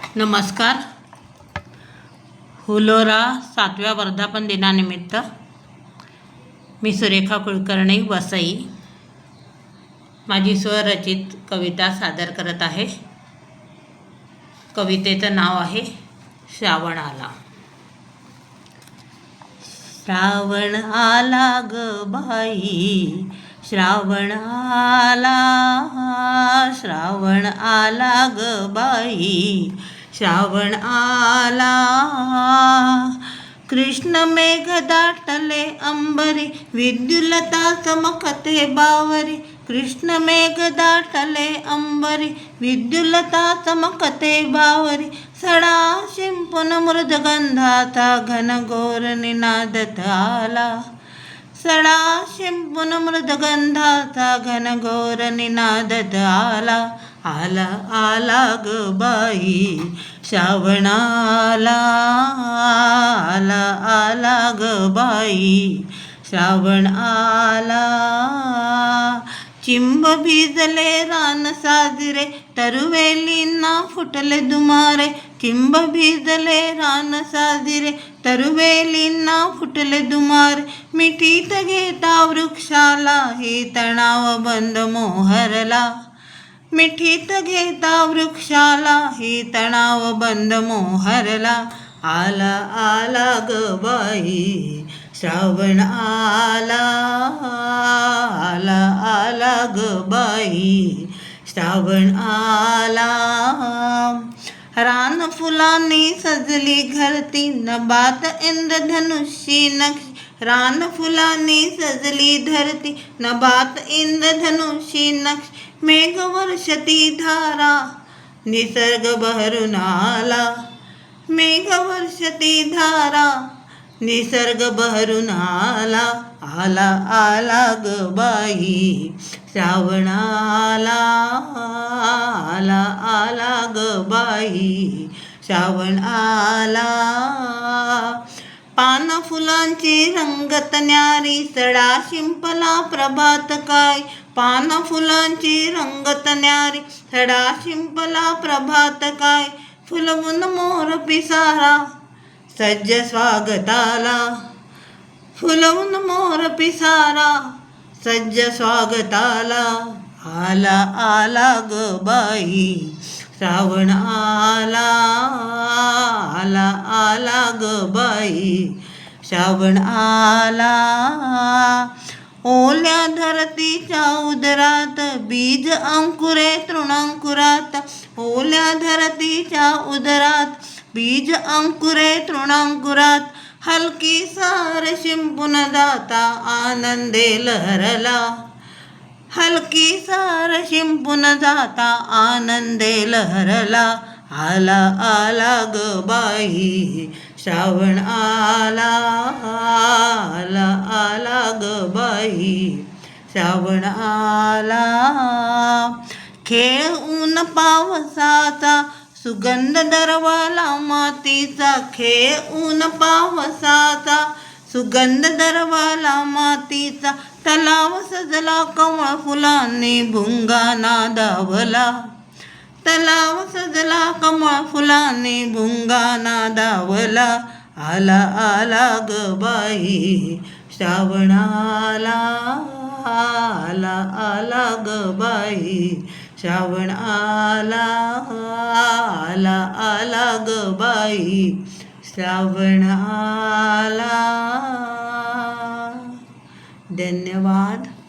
नमस्कार. हुलोरा सातव्या वर्धापन दिनानिमित्त मी सुरेखा कुलकर्णी वसई. माझी स्वरचित कविता सादर करत आहे. कवितेचं नाव आहे श्रावण आला श्रावण आला ग बाई श्रावण आला श्रावण आला ग बाई श्रावण आला. कृष्ण मेघ दाटले अंबरी विद्युलता चमकते बावरी कृष्ण दाटले अंबरी विद्युलता चमकते बावरी सडा शिंपून मृदगंधाचा घनघोर निनादत आला सडा शिंपून मृदगंधाचा घनघोर निनादत आला आला आला ग बाई श्रावणाला आला आला ग बाई श्रावण आला. ಕಿಂಬ ಬೀಸಲೆ ರಾನ ಸಾದಿರೆ ತರುವೆಲಿನ್ನ ಫುಟಲೆ ದುಮಾರೆ ಕಿಂಬ ಬೀಸಲೆ ರಾನ ಸಾದಿರೆ ತರುವೇಲಿನ್ನ ಫುಟಲೆ ದುಮಾರೆ ಮಿಟಿ ತಗೇತ ವೃಕ್ಷಾಲ, ಹೇ ತಣಾವ ಬಂದ ಮೋಹರಲ. ಮಿಠಿ ತಗೇತ ವೃಕ್ಷಾಲ, ಹೇ ತಣಾವ ಬಂದ ಮೋಹರಲ. ಆಲ ಆಲಾಗ ಬಾಯಿ श्रावण आला आला आला ग बाई. श्रावण आला. रान फुलांनी सजली घरती नबात इंद्रधनुषी नक्षी. रान फुलांनी सजली धरती नबात इंद्रधनुषी नक्ष. मेघ वर्षती धारा निसर्ग बहरून आला. मेघ वर्षती धारा निसर्ग बहरून आला आला आला ग बाई. श्रावण आला आला आला ग बाई. श्रावण आला. पान फुलांची रंगत न्यारी सडा शिंपला प्रभात काय? पान फुलांची रंगत न्यारी सडा शिंपला प्रभात काय? फुलवून मोर पिसारा सज्ज स्वागताला. फुलवून मोर पिसारा. सज्ज स्वागताला. आला आला ग बाई. श्रावण आला आला आला ग बाई. श्रावण आला. ओल्या धरतीच्या उदरात बीज अंकुरे तृणांकुरात. ओल्या धरतीच्या उदरात बीज अंकुरे तृणांकुरात हलकी सार शिंपून जाता आनंदे लहरला. हलकी सार शिंपून जाता आनंदे लहरला. आला आला ग बाई श्रावण आला आला आला ग बाई श्रावण आला. खेळ ऊन पावसाचा सुगंध दरवाला मातीचा खेळ ऊन पावसाचा सुगंध दरवाला मातीचा तलाव सजला कमळ फुलांनी भुंगा नादावला तलाव सजला कमळ फुलांनी भुंगा नादावला आला आला ग बाई श्रावणाला. आला आला ग बाई. श्रावण आला आला आला ग बाई. श्रावण आला. धन्यवाद.